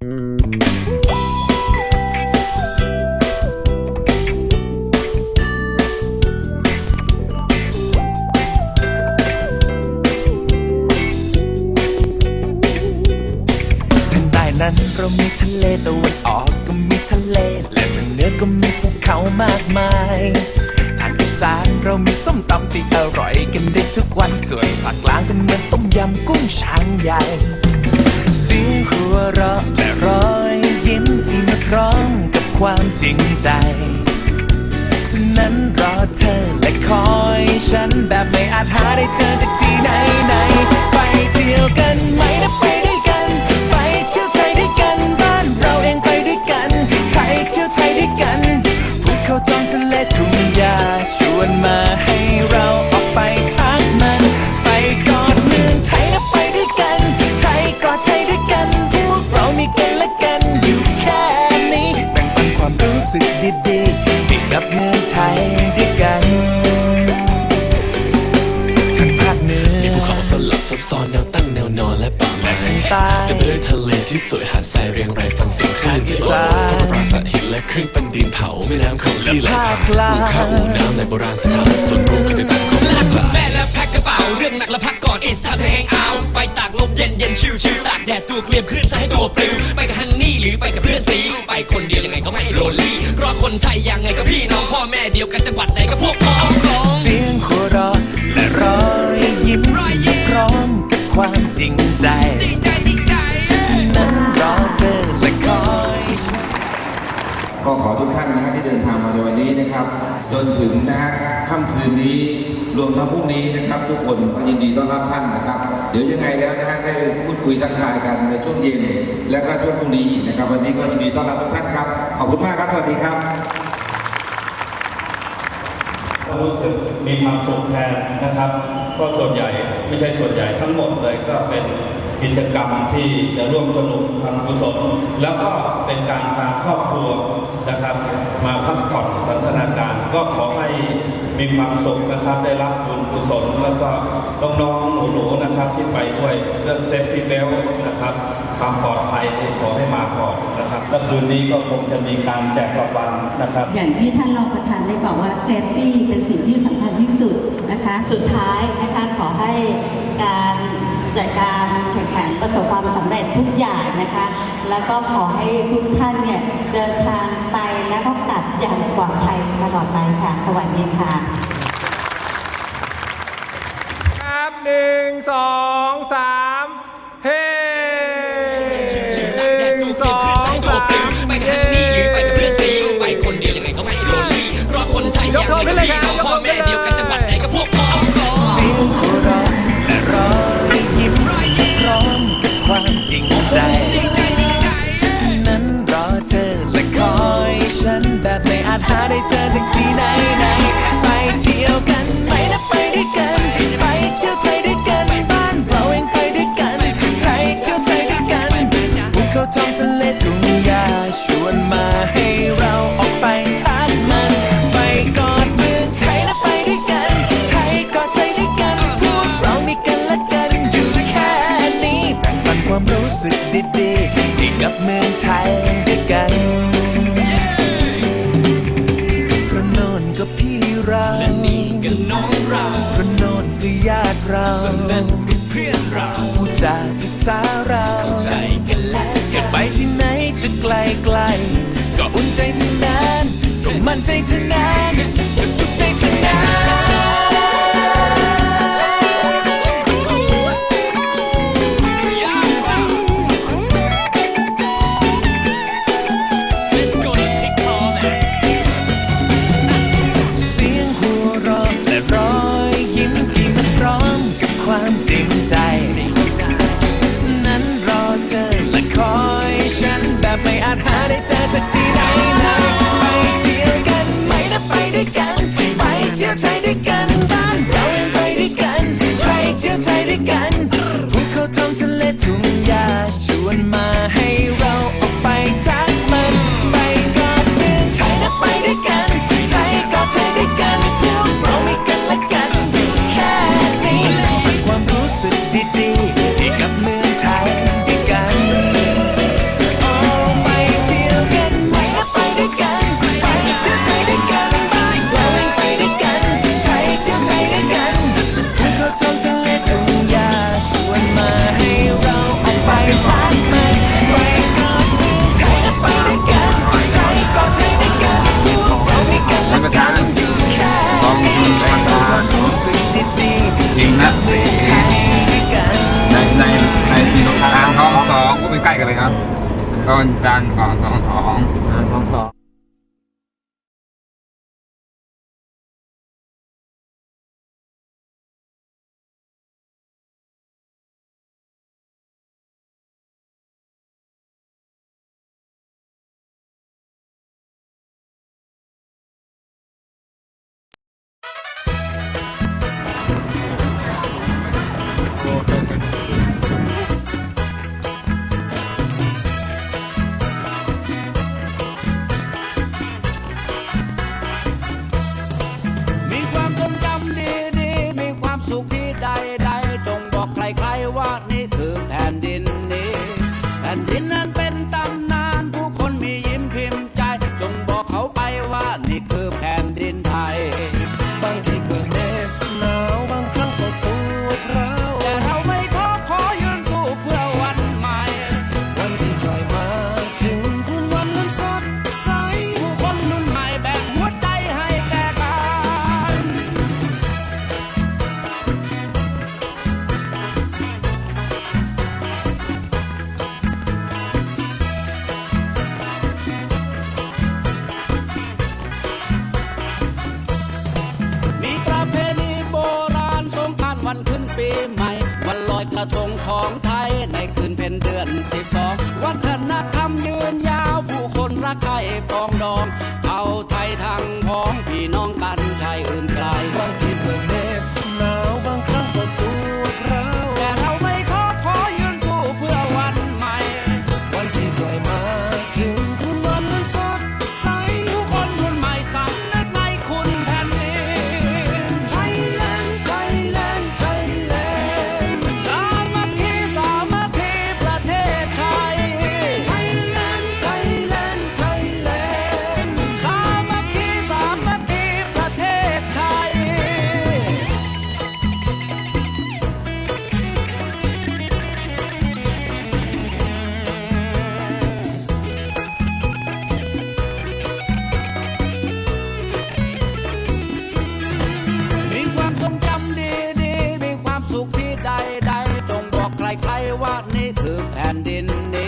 ทางใต้นั้นเรามีทะเลตะวันออกก็มีทะเล และทางเหนือก็มีภูเขามากมายทางอีสานเรามีส้มตำที่อร่อยกันได้ทุกวันส่วนภาคกลางก็นเหมือนต้มยำกุ้งช้างใหญ่ หัวเราะและรอยยิ้มที่มาพร้อมกับความจริงใจ นั้นรอเธอและคอยฉันแบบไม่อาจหาได้เจอจากที่ไหนไหน ไปเที่ยวกันไหมนะไป กลางข้าวอู่น้ำในโบราณสถานส่วนรวมคือติดตั้งของภาคแม่และแพ็คกระเป๋าเรื่องหนักและพักก่อน it's time to hang out ไปตากลมเย็นเย็นชิวชิวตากแดดตัวเคลียมคลื่นซะให้ตัวปลิวไปกับฮันนี่หรือไปกับเพื่อนสีไปคนเดียวยังไงก็ไม่โรลลี่เพราะคนไทยยังไงก็พี่น้องพ่อแม่เดียวกันจังหวัดไหนก็พวกพ้องร้องเสียงหัวเราะและรอยยิ้มที่พร้อมกับความจริงใจ ก็ขอทุกท่านนะฮะที่เดินทางมาในวันนี้นะครับ จนถึงนะฮะค่ำคืนนี้รวมทั้งพรุ่งนี้นะครับ ทุกคนก็ยินดีต้อนรับท่านนะครับ เดี๋ยวยังไงแล้วนะฮะได้พูดคุยทักทายกันในช่วงเย็น และก็ช่วงพรุ่งนี้อีกนะครับ วันนี้ก็ยินดีต้อนรับทุกท่านครับขอบคุณมากครับสวัสดีครับรู้สึกมีความสุขแทนนะครับ ก็ส่วนใหญ่ไม่ใช่ส่วนใหญ่ทั้งหมดเลยก็เป็น กิจกรรมที่จะร่วมสนุกทำกุศลแล้วก็เป็นการพาครอบครัวนะครับ มาพักผ่อนสันทนาการ ก็ขอให้มีความสุขนะครับ ได้รับบุญกุศลแล้วก็น้องๆหนูๆนะครับ ที่ไปด้วยเรื่องเซฟตี้เบลนะครับ ความปลอดภัยขอให้มาก่อนนะครับและคืนนี้ก็คงจะมีการแจกรางวัลนะครับ อย่างที่ท่านรองประธานได้บอกว่าเซฟตี้เป็นสิ่งที่สำคัญที่สุดนะคะ สุดท้ายนะคะขอให้การ จัดการแข่งขันประสบความสำเร็จทุกอย่างนะคะ แล้วก็ขอให้ทุกท่านเนี่ยเดินทางไปแล้วก็กลับอย่างปลอดภัยตลอดไปค่ะ สวัสดีค่ะ ครับหนึ่งสองสามเฮ้หนึ่งสองสามไปกับฮันนี่หรือไปกับเพื่อนสีไปคนเดียวยังไงก็ไม่โรลลี่เพราะคนไทยยังไงก็พี่น้ ความจริง your time. Cần có. ีใหม่ วันลอยกระทงของไทย ในคืนเป็นเดือนสิบสองวัฒนธรรมยืนยาวผู้คนรักใครปองดอง เอาไทยทางพ้องพี่น้องกัน and in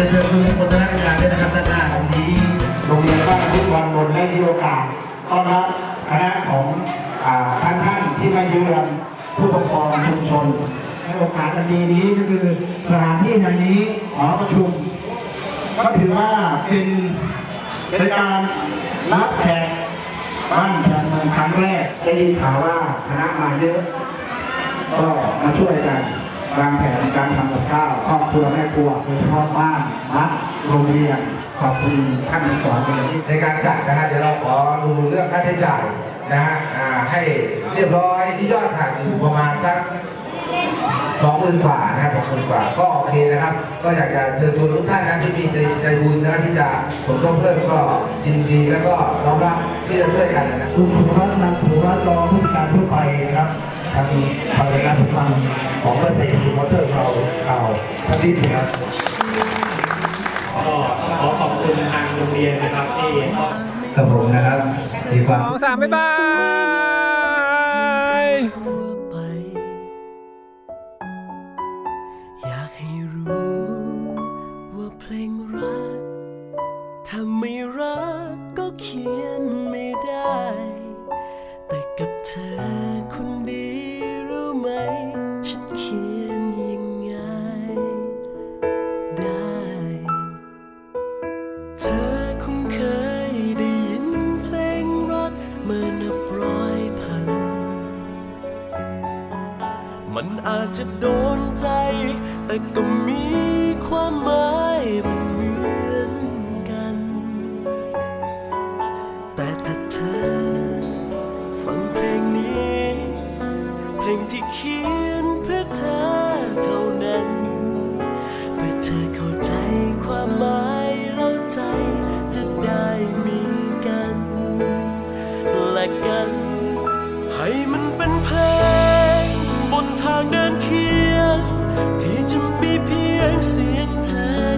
จะเชิญคุณผู้ชมนักกีฬาด้วยนะครับด้านหน้าตรงนี้โรงเรียนบ้านทุกวันบนและที่โอกาสต้อนรับคณะของท่านท่านที่มาเยือนผู้ปกครองชุมชนในโอกาสอันดีนี้ก็คือสถานที่แห่งนี้หอประชุมก็ถือว่าเป็นเป็นการรับแขกบ้านแขกเมืองครั้งแรกได้ยินข่าวว่าคณะมาเยอะก็มาช่วยกัน วางแผนการทำกับข้าวครอบครัวแม่ครัวโดยเฉพาะบ้านวัดโรงเรียนขอบคุณท่านสอนในการจัดนะฮะเดี๋ยวเราขอดูเรื่องค่าใช้จ่ายนะฮะให้เรียบร้อยที่ยอดถ่ายอยู่ประมาณสัก สองหมื่นกว่านะครับสองหมื่นกว่าก็โอเคนะครับ ก็อยากจะเชิญชวนทุกท่านนะที่มีใจใจบุญนะที่จะสมทบเพิ่มก็ยินดีแล้วก็น้อมรับที่จะช่วยกันนะคุณสุรัตน์นันท์สุรัตน์รองผู้การทั่วไปนะครับทางฝ่ายการทุกฟังของบริษัทซูมอเตอร์เราข่าวท่านที่ครับก็ขอขอบคุณทางโรงเรียนนะครับที่กับผมนะครับมีความสองสามบ๊ายบาย งที่เขียนเพื่อเธอเท่านั้น เพื่อเธอเข้าใจความหมายแล้วใจจะได้มีกัน และกัน ให้มันเป็นเพลงบนทางเดินเคียง ที่จะมีเพียงเสียงเธอ